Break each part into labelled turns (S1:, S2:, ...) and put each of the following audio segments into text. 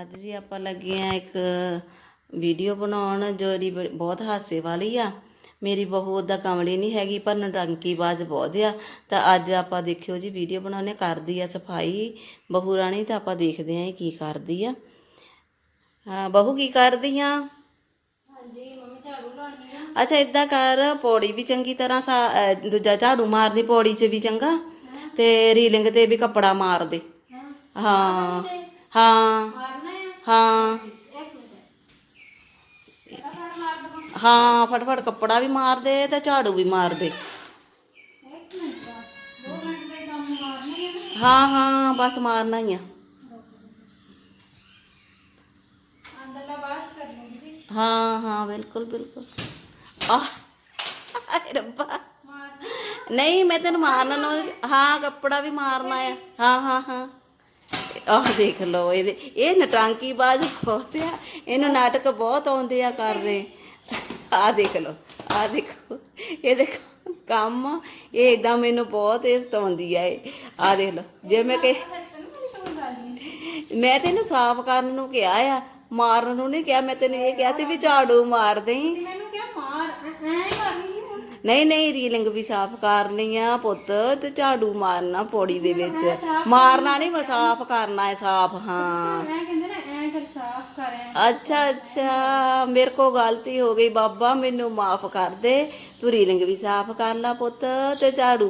S1: ਅੱਜ ਜੀ ਆਪਾਂ ਲੱਗੇ ਆ ਇੱਕ ਵੀਡੀਓ ਬਣਾਉਣ ਜਿਹੜੀ ਬ- ਬਹੁਤ ਹਾਸੇ ਵਾਲੀ ਆ। ਮੇਰੀ ਬਹੂ ਉਹਦਾ ਕਮਲੀ ਨਹੀਂ ਹੈਗੀ ਪਰ ਨਟੰਕੀਬਾਜ਼ ਬਹੁਤ ਆ। ਤਾਂ ਅੱਜ ਆਪਾਂ ਦੇਖਿਓ ਜੀ ਵੀਡੀਓ ਬਣਾਉਣੇ ਕਰਦੀ ਆ ਸਫ਼ਾਈ। ਬਹੂ ਰਾਣੀ ਤਾਂ ਆਪਾਂ ਦੇਖਦੇ ਆ ਇਹ ਕੀ ਕਰਦੀ ਆ। ਹਾਂ ਬਹੂ ਕੀ ਕਰਦੀ ਆ?
S2: ਹਾਂਜੀ ਮੰਮੀ ਝਾੜੂ ਲਾਉਣੀ ਆ।
S1: ਅੱਛਾ ਇਦਾਂ ਕਰ ਪੌੜੀ ਵੀ ਚੰਗੀ ਤਰ੍ਹਾਂ ਸਾ ਅਹ ਦੂਜਾ ਝਾੜੂ ਮਾਰਦੀ ਪੌੜੀ 'ਚ ਵੀ ਚੰਗਾ। ਤੇ ਰੀਲਿੰਗ ਤੇ ਵੀ ਕੱਪੜਾ ਮਾਰ ਦੇ।
S2: ਹਾਂ।
S1: ਹਾਂ। ਹਾਂ। ਹਾਂ,
S2: ਫਟਾਫਟ
S1: ਫਟਫਟ ਕੱਪੜਾ ਵੀ ਮਾਰ ਦੇ ਤੇ ਝਾੜੂ ਵੀ ਮਾਰ ਦੇ ਹਾਂ ਹਾਂ, ਬਸ ਮਾਰਨਾ ਹੀ ਆ। ਹਾਂ ਹਾਂ, ਬਿਲਕੁਲ ਬਿਲਕੁਲ। ਆਹ, ਹਾਏ ਰੱਬਾ। ਨਹੀਂ, ਮੈਂ ਤੈਨੂੰ ਮਾਰਨਾ ਨੂੰ ਹਾਂ, ਕੱਪੜਾ ਵੀ ਮਾਰਨਾ ਆ। ਹਾਂ ਹਾਂ ਹਾਂ। ਆਹ ਦੇਖ ਲਓ ਇਹਦੇ, ਇਹ ਨਟਾਂਕੀ ਬਾਜ਼ ਬਹੁਤ ਆ, ਇਹਨੂੰ ਨਾਟਕ ਬਹੁਤ ਆਉਂਦੇ ਆ ਕਰਦੇ ਆਹ ਦੇਖ ਲਓ, ਆਹ ਦੇਖੋ, ਇਹ ਦੇਖੋ, ਕੰਮ, ਇਹ ਇਦਾਂ ਮੈਨੂੰ ਬਹੁਤ ਇਹ ਆਉਂਦੀ ਆ ਇਹ। ਆ ਦੇਖ ਲਓ, ਜੇ ਮੈਂ ਕਿ ਮੈਂ ਤੈਨੂੰ ਸਾਫ਼ ਕਰਨ ਨੂੰ ਕਿਹਾ ਆ, ਮਾਰਨ ਨੂੰ ਨਹੀਂ ਕਿਹਾ, ਮੈਂ ਤੈਨੂੰ ਇਹ ਕਿਹਾ ਸੀ ਵੀ ਝਾੜੂ ਮਾਰ ਦੇਈਂ।
S2: ਮੈਨੂੰ ਕਿਹਾ ਮਾਰ ਐ
S1: ਨਹੀਂ ਨਹੀਂ ਰੀਲਿੰਗ ਵੀ ਸਾਫ਼ ਕਰਨੀ ਆ ਪੁੱਤ ਤੇ ਝਾੜੂ ਮਾਰਨਾ ਪੌੜੀ ਦੇ ਵਿੱਚ। ਮਾਰਨਾ ਨਹੀਂ ਮੈਂ ਸਾਫ਼ ਕਰਨਾ ਹੈ ਸਾਫ਼ ਹਾਂ। ਅੱਛਾ ਅੱਛਾ ਮੇਰੇ ਕੋ ਗਲਤੀ ਹੋ ਗਈ ਬਾਬਾ ਮੈਨੂੰ ਮਾਫ ਕਰ ਦੇ। ਤੂੰ ਰੀਲਿੰਗ ਵੀ ਸਾਫ਼ ਕਰ ਲਾ ਪੁੱਤ ਤੇ ਝਾੜੂ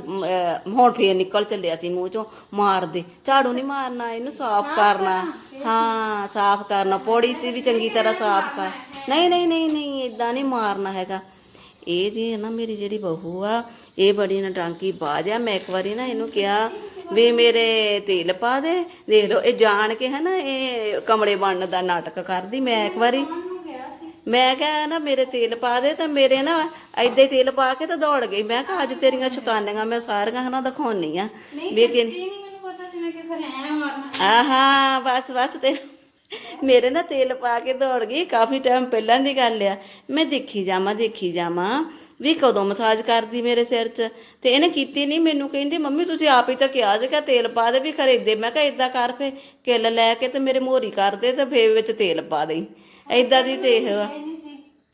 S1: ਹੁਣ ਫੇਰ ਨਿਕਲ ਚੱਲਿਆ ਸੀ ਮੂੰਹ ਚੋਂ ਮਾਰ ਦੇ। ਝਾੜੂ ਨਹੀਂ ਮਾਰਨਾ ਇਹਨੂੰ ਸਾਫ਼ ਕਰਨਾ। ਹਾਂ ਸਾਫ਼ ਕਰਨਾ ਪੌੜੀ ਤੇ ਵੀ ਚੰਗੀ ਤਰ੍ਹਾਂ ਸਾਫ਼ ਕਰ। ਨਹੀਂ ਨਹੀਂ ਨਹੀਂ ਨਹੀਂ ਇਦਾਂ ਨਹੀਂ ਮਾਰਨਾ ਹੈਗਾ। ਇਹ ਜੀ ਨਾ ਮੇਰੀ ਜਿਹੜੀ ਬਹੂ ਆ ਇਹ ਬੜੀ ਨਟਾਂਕੀ ਬਾਜ ਆ। ਮੈਂ ਇੱਕ ਵਾਰੀ ਨਾ ਇਹਨੂੰ ਕਿਹਾ ਵੀ ਮੇਰੇ ਤੇਲ ਪਾ ਦੇ ਦੇਖ ਲਓ ਇਹ ਜਾਣ ਕੇ ਹੈ ਨਾ ਇਹ ਕਮਲੇ ਬਣਨ ਦਾ ਨਾਟਕ ਕਰਦੀ। ਮੈਂ ਇੱਕ ਵਾਰੀ ਮੈਂ ਕਿਹਾ ਨਾ ਮੇਰੇ ਤੇਲ ਪਾ ਦੇ ਤਾਂ ਮੇਰੇ ਨਾ ਐਦਾਂ ਹੀ ਤੇਲ ਪਾ ਕੇ ਤਾਂ ਦੌੜ ਗਈ। ਮੈਂ ਕਿਹਾ ਅੱਜ ਤੇਰੀਆਂ ਸ਼ੈਤਾਨੀਆਂ ਮੈਂ ਸਾਰੀਆਂ ਹਨਾ ਦਿਖਾਉਣੀ ਆ। ਵੀ ਕਿ
S2: ਜੀ ਨਹੀਂ ਮੈਨੂੰ ਪਤਾ ਸੀ ਮੈਂ ਕਿ ਫਿਰ ਐ ਮਾਰਨਾ।
S1: ਆਹਾ ਬਸ ਬਸ ਤੇ ਮੇਰੇ ਨਾ ਤੇਲ ਪਾ ਕੇ ਦੌੜ ਗਈ, ਕਾਫੀ ਟਾਈਮ ਪਹਿਲਾਂ ਦੀ ਗੱਲ ਆ। ਮੈਂ ਦੇਖੀ ਜਾਵਾਂ ਦੇਖੀ ਜਾਵਾਂ। ਵੀ ਕਦੋਂ ਮਸਾਜ ਕਰਦੀ ਮੇਰੇ ਸਿਰ 'ਚ? ਤੇ ਇਹਨੇ ਕੀਤੀ ਨਹੀਂ ਮੈਨੂੰ, ਕਹਿੰਦੀ, ਮੰਮੀ, ਤੁਸੀਂ ਆਪ ਹੀ ਤਾਂ ਕਿਹਾ ਸੀਗਾ, ਤੇਲ ਪਾ ਦੇ ਵੀ ਖਰੀਦੇ ਮੈਂ ਕਿਹਾ ਇਦਾਂ ਕਰ ਫੇ ਕਿੱਲ ਲੈ ਕੇ ਤੇ ਮੇਰੇ ਮੋਰੀ ਕਰ ਦੇ ਤੇ ਫੇ ਵਿੱਚ ਤੇਲ ਪਾ ਦੇਈ। ਇਦਾਂ ਦੀ ਤੇ ਇਹ ਵਾ।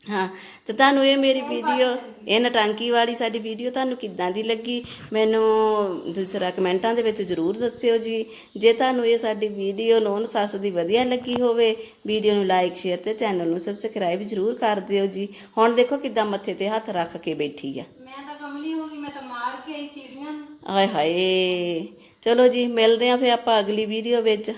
S1: ਹਾਂ ਤੇ ਤੁਹਾਨੂੰ ਇਹ ਮੇਰੀ ਵੀਡੀਓ ਇਹ ਨਟਾਂਕੀ ਵਾਲੀ ਸਾਡੀ ਵੀਡੀਓ ਤੁਹਾਨੂੰ ਕਿੱਦਾਂ ਦੀ ਲੱਗੀ? ਮੈਨੂੰ ਦੂਸਰਾ ਕਮੈਂਟਾਂ ਦੇ ਵਿੱਚ ਜ਼ਰੂਰ ਦੱਸਿਓ ਜੀ। ਜੇ ਤੁਹਾਨੂੰ ਇਹ ਸਾਡੀ ਵੀਡੀਓ ਲੋਨ ਸੱਸ ਦੀ ਵਧੀਆ ਲੱਗੀ ਹੋਵੇ ਵੀਡੀਓ ਨੂੰ ਲਾਈਕ ਸ਼ੇਅਰ ਤੇ ਚੈਨਲ ਨੂੰ ਸਬਸਕ੍ਰਾਈਬ ਜ਼ਰੂਰ ਕਰ ਦਿਓ ਜੀ। ਹੁਣ ਦੇਖੋ ਕਿੱਦਾਂ ਮੱਥੇ ਤੇ ਹੱਥ ਰੱਖ ਕੇ ਬੈਠੀ ਆ।
S2: ਮੈਂ ਤਾਂ ਕਮਲੀ ਹੋ ਗਈ ਮੈਂ ਤਾਂ ਮਾਰ ਕੇ ਆਈ ਸੀੜੀਆਂ।
S1: ਆਏ ਹਾਏ। ਚਲੋ ਜੀ ਮਿਲਦੇ ਆਂ ਫੇ ਆਪਾਂ ਅਗਲੀ ਵੀਡੀਓ ਵਿੱਚ।